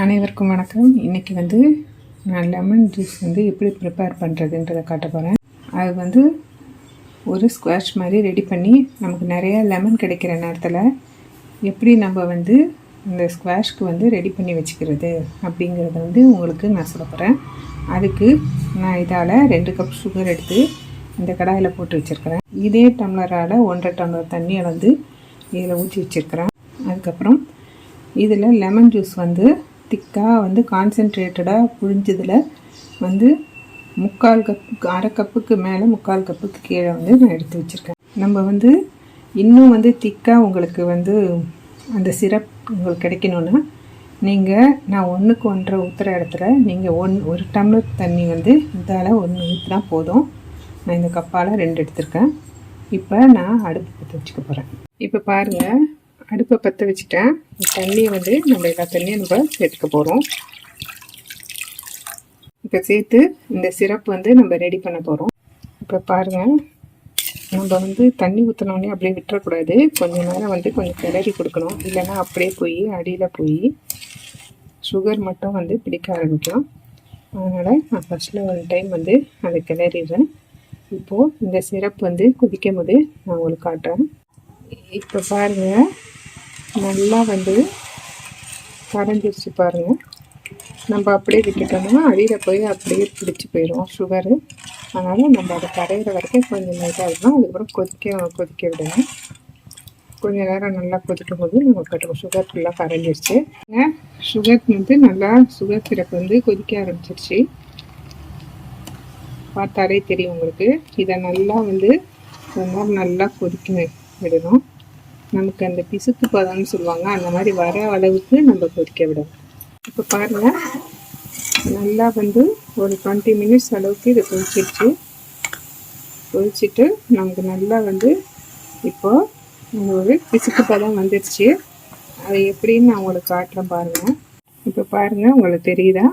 அனைவருக்கும் வணக்கம். இன்றைக்கி வந்து நான் லெமன் ஜூஸ் வந்து எப்படி ப்ரிப்பேர் பண்ணுறதுன்றதை காட்ட போகிறேன் அது வந்து ஒரு ஸ்குவாஷ் மாதிரி ரெடி பண்ணி நமக்கு நிறைய லெமன் கிடைக்கிற நேரத்தில் எப்படி நம்ம வந்து இந்த ஸ்குவாஷ்க்கு வந்து ரெடி பண்ணி வச்சுக்கிறது அப்படிங்கிறத வந்து உங்களுக்கு நான் சொல்ல போகிறேன் அதுக்கு நான் இதால் ரெண்டு கப் சுகர் எடுத்து இந்த கடாயில் போட்டு வச்சுருக்கிறேன். இதே டம்ளரால் ஒன்றரை டம்ளர் தண்ணியை வந்து இதில் ஊற்றி வச்சுருக்கிறேன். அதுக்கப்புறம் இதில் லெமன் ஜூஸ் வந்து திக்காக வந்து கான்சென்ட்ரேட்டடாக புழிஞ்சதில் வந்து முக்கால் கப் அரை கப்புக்கு மேலே முக்கால் கப்புக்கு கீழே வந்து நான் எடுத்து வச்சுருக்கேன். நம்ம வந்து இன்னும் வந்து திக்காக உங்களுக்கு வந்து அந்த சிரப் உங்களுக்கு கிடைக்கணுன்னா நீங்கள் நான் ஒன்றுக்கு ஒன்றரை ஊற்றுற இடத்துல நீங்கள் ஒன் ஒரு டம்ளர் தண்ணி வந்து இதால் ஒன்று ஊற்றினா போதும். நான் இந்த கப்பால் ரெண்டு எடுத்திருக்கேன். இப்போ நான் அடுப்பு பற்ற வச்சுக்க போகிறேன் இப்போ பாருங்கள் அடுப்பை பற்ற வச்சுட்டேன். தண்ணியை வந்து நம்ம எல்லா தண்ணியும் நம்ம சேர்த்துக்க போகிறோம் இப்போ சேர்த்து இந்த சிரப் வந்து நம்ம ரெடி பண்ண போகிறோம் இப்போ பாருங்கள் நம்ம வந்து தண்ணி ஊற்றினோடனே அப்படியே விட்டுறக்கூடாது. கொஞ்சம் நேரம் வந்து கொஞ்சம் கிளறி கொடுக்கணும். இல்லைன்னா அப்படியே போய் அடியில் போய் சுகர் மட்டும் வந்து பிடிக்க ஆரம்பிக்கும் அதனால் நான் ஃபஸ்ட்டில் ஒரு டைம் வந்து அதை கிளறிடுறேன். இப்போது இந்த சிரப் வந்து குதிக்கும் போது நான் உங்களுக்கு காட்டுறேன். இப்போ பாருங்கள் நல்லா வந்து கரைஞ்சிருச்சு பாருங்கள் நம்ம அப்படியே விட்டுட்டோம்னா அடியில் போய் அப்படியே பிடிச்சி போயிடும் சுகரு அதனால் நம்ம அதை கரையிற வரைக்கும் கொஞ்சம் லைட்டாக இருக்கணும் அதுக்கப்புறம் கொதிக்க கொதிக்க விடணும். கொஞ்சம் நேரம் நல்லா கொதிக்கும் போது நம்ம கட்டுவோம். சுகர் ஃபுல்லாக கரைஞ்சிருச்சு. சுகர் வந்து நல்லா சுகர் சிரப் வந்து கொதிக்க ஆரம்பிச்சிருச்சு. பார்த்தாலே தெரியும் உங்களுக்கு. இதை நல்லா வந்து ரொம்ப நல்லா கொதிக்க விடணும். நமக்கு அந்த பிசுக்கு பதம்னு சொல்லுவாங்க அந்த மாதிரி வர அளவுக்கு நம்ம கொதிக்க விடணும். இப்போ பாருங்கள் நல்லா வந்து ஒரு டுவெண்ட்டி மினிட்ஸ் அளவுக்கு இதை கொதிச்சிருச்சு. கொதிச்சுட்டு நமக்கு நல்லா வந்து இப்போது ஒரு பிசுக்கு பதம் வந்துடுச்சு அது எப்படின்னு நான் உங்களுக்கு காட்டுறேன் பாருங்கள் இப்போ பாருங்கள் உங்களுக்கு தெரியுதா?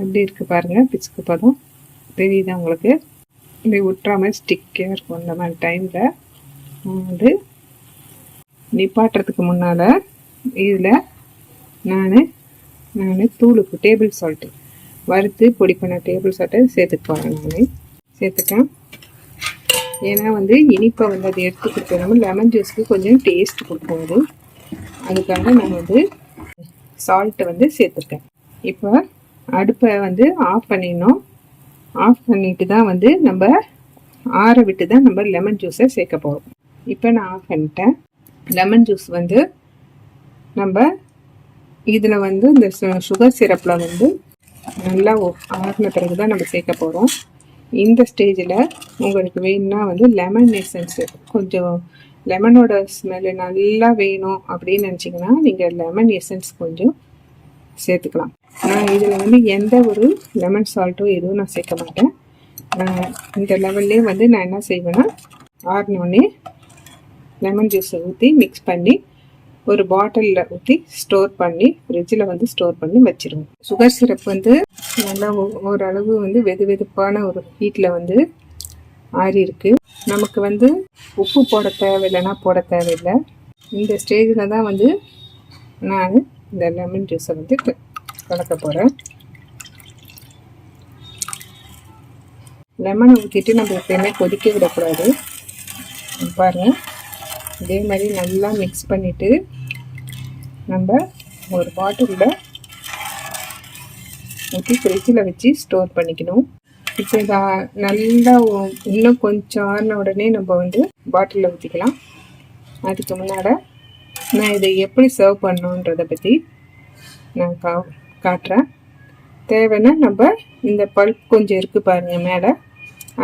எப்படி இருக்குது பாருங்கள் பிசுக்கு பதம். தெரியுதா உங்களுக்கு? இப்படி மாதிரி ஸ்டிக்காக இருக்கும் இந்த மாதிரி டைமில் வந்து நிப்பாட்டுறதுக்கு முன்னால் இதில் நான் நான் தூளுக்கு டேபிள் சால்ட்டு வறுத்து பொடி பண்ண டேபிள் சால்ட்டை சேர்த்துக்க போகிறேன் நான். சேர்த்துட்டேன். ஏன்னா வந்து இனிப்பை வந்து அதை எடுத்து கொடுக்கணும் லெமன் ஜூஸ்க்கு கொஞ்சம் டேஸ்ட் கொடுக்கும் அது. அதுக்காக நான் வந்து சால்ட்டை வந்து சேர்த்துருக்கேன் இப்போ அடுப்பை வந்து ஆஃப் பண்ணிடணும். ஆஃப் பண்ணிட்டு தான் வந்து நம்ம ஆற விட்டு தான் நம்ம லெமன் ஜூஸை சேர்க்க போகிறோம் இப்போ நான் ஆஃப் பண்ணிட்டேன். லெமன் ஜூஸ் வந்து நம்ம இதில் வந்து இந்த சுகர் சிரப்பில் வந்து நல்லா ஆறின பிறகு தான் நம்ம சேர்க்க போகிறோம் இந்த ஸ்டேஜில் உங்களுக்கு வேணும்னா வந்து லெமன் எசன்ஸு கொஞ்சம் லெமனோட ஸ்மெல்லு நல்லா வேணும் அப்படின்னு நினச்சிங்கன்னா நீங்கள் லெமன் எசன்ஸ் கொஞ்சம் சேர்த்துக்கலாம். நான் இதில் வந்து எந்த ஒரு லெமன் சால்ட்டோ எதுவும் நான் சேர்க்க மாட்டேன். இந்த லெவல்லே வந்து நான் என்ன செய்வேன்னா ஆறினோடனே லெமன் ஜூஸை ஊற்றி மிக்ஸ் பண்ணி ஒரு பாட்டிலில் ஊற்றி ஸ்டோர் பண்ணி ஃப்ரிட்ஜில் வந்து ஸ்டோர் பண்ணி வச்சுருவோம். சுகர் சிரப் வந்து நல்லா ஓரளவு வந்து வெது வெதுப்பான ஒரு ஹீட்டில் வந்து ஆறி இருக்குது நமக்கு வந்து உப்பு போட தேவையில்லைன்னா போட தேவையில்லை. இந்த ஸ்டேஜில் தான் வந்து நான் இந்த லெமன் ஜூஸை வந்து கலக்க போகிறேன் லெமனை ஊற்றிட்டு நம்ம எப்பயுமே கொதிக்க விடக்கூடாது. பாருங்கள் இதே மாதிரி நல்லா மிக்ஸ் பண்ணிவிட்டு நம்ம ஒரு பாட்டிலில் ஊற்றி ஃப்ரிட்ஜில் வச்சு ஸ்டோர் பண்ணிக்கணும். இப்போ இதை நல்லா இன்னும் கொஞ்சம் ஆறின உடனே நம்ம வந்து பாட்டிலில் ஊற்றிக்கலாம் அதுக்கு முன்னால் நான் இதை எப்படி சர்வ் பண்ணணுன்றதை பற்றி நான் கா காட்டுறேன். தேவைன்னா நம்ம இந்த பல்ப் கொஞ்சம் இருக்குது பாருங்கள் மேலே.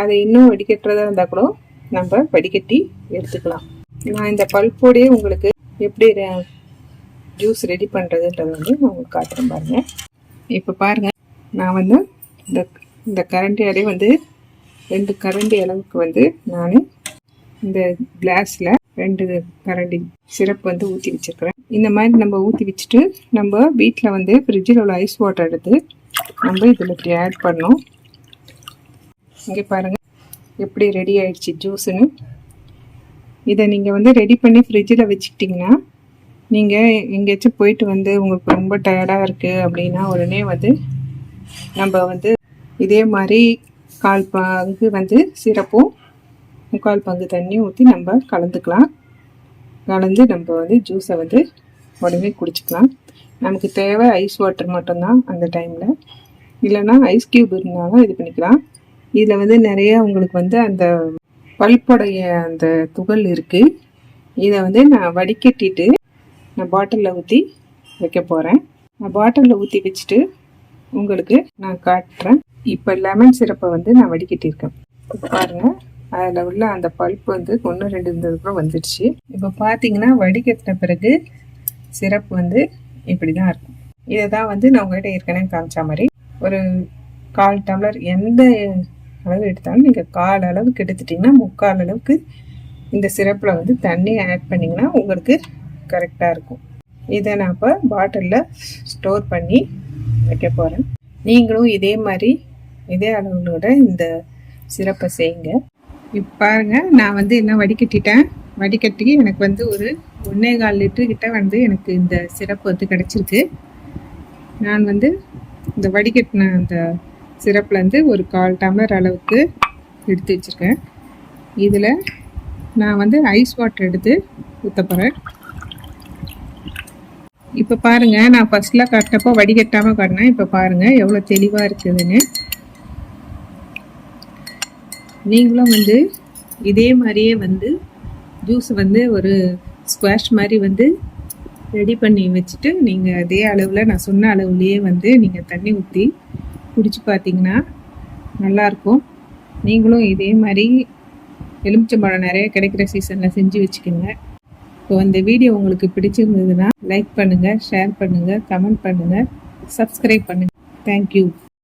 அதை இன்னும் வடிகட்டுறதா இருந்தால் கூட நம்ம வடிகட்டி எடுத்துக்கலாம். நான் இந்த பல்போடையே உங்களுக்கு எப்படி ஜூஸ் ரெடி பண்ணுறதுன்றது வந்து நான் உங்களுக்கு காட்டுறேன் பாருங்கள் இப்போ பாருங்கள் நான் வந்து இந்த இந்த கரண்டியாலே வந்து ரெண்டு கரண்டி அளவுக்கு வந்து நான் இந்த கிளாஸில் ரெண்டு கரண்டி சிரப் வந்து ஊற்றி வச்சுருக்கிறேன். இந்த மாதிரி நம்ம ஊற்றி வச்சுட்டு நம்ம வீட்டில் வந்து ஃப்ரிட்ஜில் உள்ள ஐஸ் வாட்டர் எடுத்து நம்ம இதில் இப்படி ஆட் பண்ணோம் இங்கே பாருங்கள் எப்படி ரெடி ஆயிடுச்சு ஜூஸுன்னு இதை நீங்கள் வந்து ரெடி பண்ணி ஃப்ரிட்ஜில் வச்சுக்கிட்டிங்கன்னா நீங்கள் எங்கேயாச்சும் போயிட்டு வந்து உங்களுக்கு ரொம்ப டயர்டாக இருக்குது அப்படின்னா உடனே வந்து நம்ம வந்து இதே மாதிரி கால் பங்கு வந்து சிறப்பும் முக்கால் பங்கு தண்ணியும் ஊற்றி நம்ம கலந்துக்கலாம். கலந்து நம்ம வந்து ஜூஸை வந்து உடனே குடிச்சிக்கலாம். நமக்கு தேவை ஐஸ் வாட்டர் மட்டும்தான் அந்த டைமில் இல்லைன்னா ஐஸ் க்யூப் இருந்தாலும் இது பண்ணிக்கலாம். இதில் வந்து நிறைய உங்களுக்கு வந்து அந்த பல்புடைய அந்த துகள் இருக்குது இதை வந்து நான் வடிகட்டிட்டு நான் பாட்டிலில் ஊற்றி வைக்க போகிறேன் நான் பாட்டிலில் ஊற்றி வச்சுட்டு உங்களுக்கு நான் காட்டுறேன். இப்போ லெமன் சிரப்பை வந்து நான் வடிகட்டியிருக்கேன். பாருங்கள் அதில் உள்ள அந்த பல்ப் வந்து ஒன்று ரெண்டு இருந்ததுக்கப்புறம் வந்துடுச்சு. இப்போ பார்த்தீங்கன்னா வடிகட்டின பிறகு சிரப்பு வந்து இப்படி தான் இருக்கும். இதை தான் வந்து நான் உங்கள்கிட்ட ஏற்கனவே காமிச்ச மாதிரி ஒரு கால் டம்ளர் எந்த அளவு எடுத்தாலும் நீங்கள் கால் அளவுக்கு எடுத்துட்டிங்கன்னா முக்கால் அளவுக்கு இந்த சிரப்பில் வந்து தண்ணி ஆட் பண்ணிங்கன்னா உங்களுக்கு கரெக்டாக இருக்கும். இதை நான் இப்போ பாட்டிலில் ஸ்டோர் பண்ணி வைக்க போகிறேன் நீங்களும் இதே மாதிரி இதே அளவுகளோட இந்த சிறப்பை செய்யுங்க. இப்போ பாருங்க நான் வந்து என்ன வடிகட்டிட்டேன்? வடிகட்டி எனக்கு வந்து ஒரு ஒன்றே கால் லிட்டரு கிட்ட வந்து எனக்கு இந்த சிறப்பு வந்து கிடச்சிருக்கு. நான் வந்து இந்த வடிகட்டின அந்த சிரப்லேருந்து ஒரு கால் டம்ளர் அளவுக்கு எடுத்து வச்சுருக்கேன். இதில் நான் வந்து ஐஸ் வாட்டர் எடுத்து ஊற்ற போகிறேன் இப்போ பாருங்கள் நான் ஃபஸ்ட்டில் காட்டினப்போ வடிகட்டாமல் காட்டினேன். இப்போ பாருங்கள் எவ்வளோ தெளிவாக இருக்குதுன்னு. நீங்களும் வந்து இதே மாதிரியே வந்து ஜூஸ் வந்து ஒரு ஸ்குவாஷ் மாதிரி வந்து ரெடி பண்ணி வச்சுட்டு நீங்கள் அதே அளவில் நான் சொன்ன அளவுலேயே வந்து நீங்கள் தண்ணி ஊற்றி குடித்து பார்த்தீங்கன்னா நல்லாயிருக்கும் நீங்களும் இதே மாதிரி எலுமிச்சம்பழம் நிறைய கிடைக்கிற சீசனில் செஞ்சு வச்சுக்கோங்க. இப்போ இந்த வீடியோ உங்களுக்கு பிடிச்சிருந்ததுன்னா லைக் பண்ணுங்கள் ஷேர் பண்ணுங்கள் கமெண்ட் பண்ணுங்கள் சப்ஸ்கிரைப் பண்ணுங்கள் தேங்க்யூ